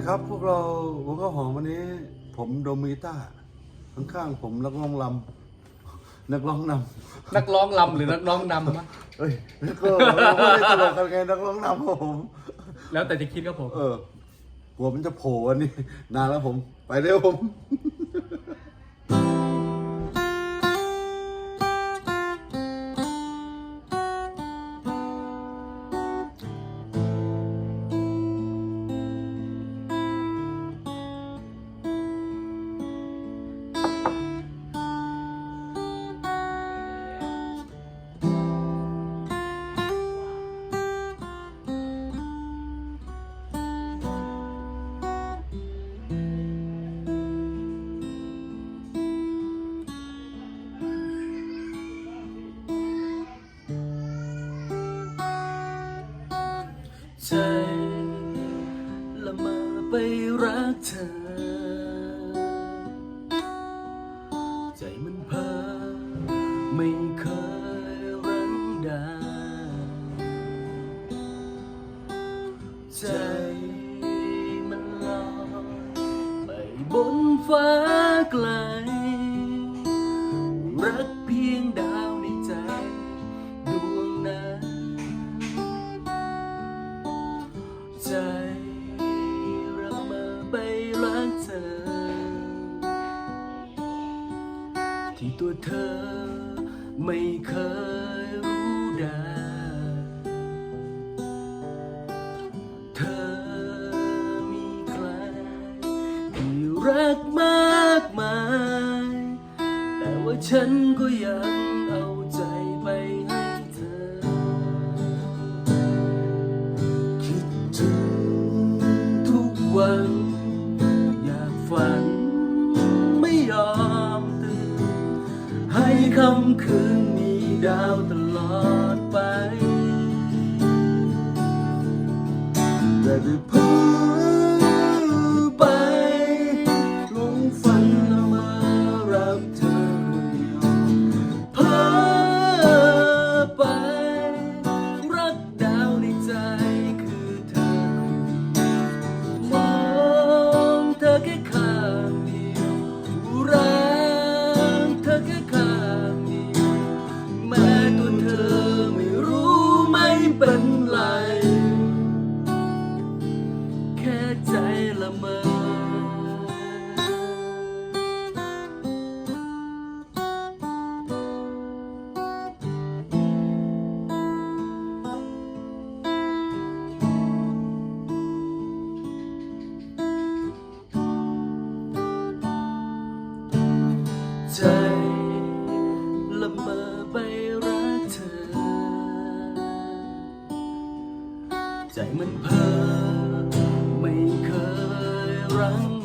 ดีครับพวกเราหัวข้าวหอมวันนี้ ผมโดมกีตาร์ข้างๆผมนักร้องลำนักร้องนนักร้องลำหรือนักร้องนำวะำเอ้ยแล้วก็เราไม่ได้ตลกกันไงนักร้องนำครับผม แล้วแต่จะคิดครับผม เออหัวมันจะโผล่วันนี้นานแล้วผม ไปเร็วผม ใจละมอไปรักเธอ ใจมันเพ้อไม่เคยรังดา ใจมันลอยไปบนฟ้าไกล ที่ตัวเธอไม่เคยรู้ได้เธอมีใครที่รักมากมาย แต่ว่าฉันก็ยังเอาใจไปให้เธอ คิดถึงทุกวันำคืนมีดาวตลอดไปแต่ด้พู ใจมันเพ้อไม่เคยรั้ง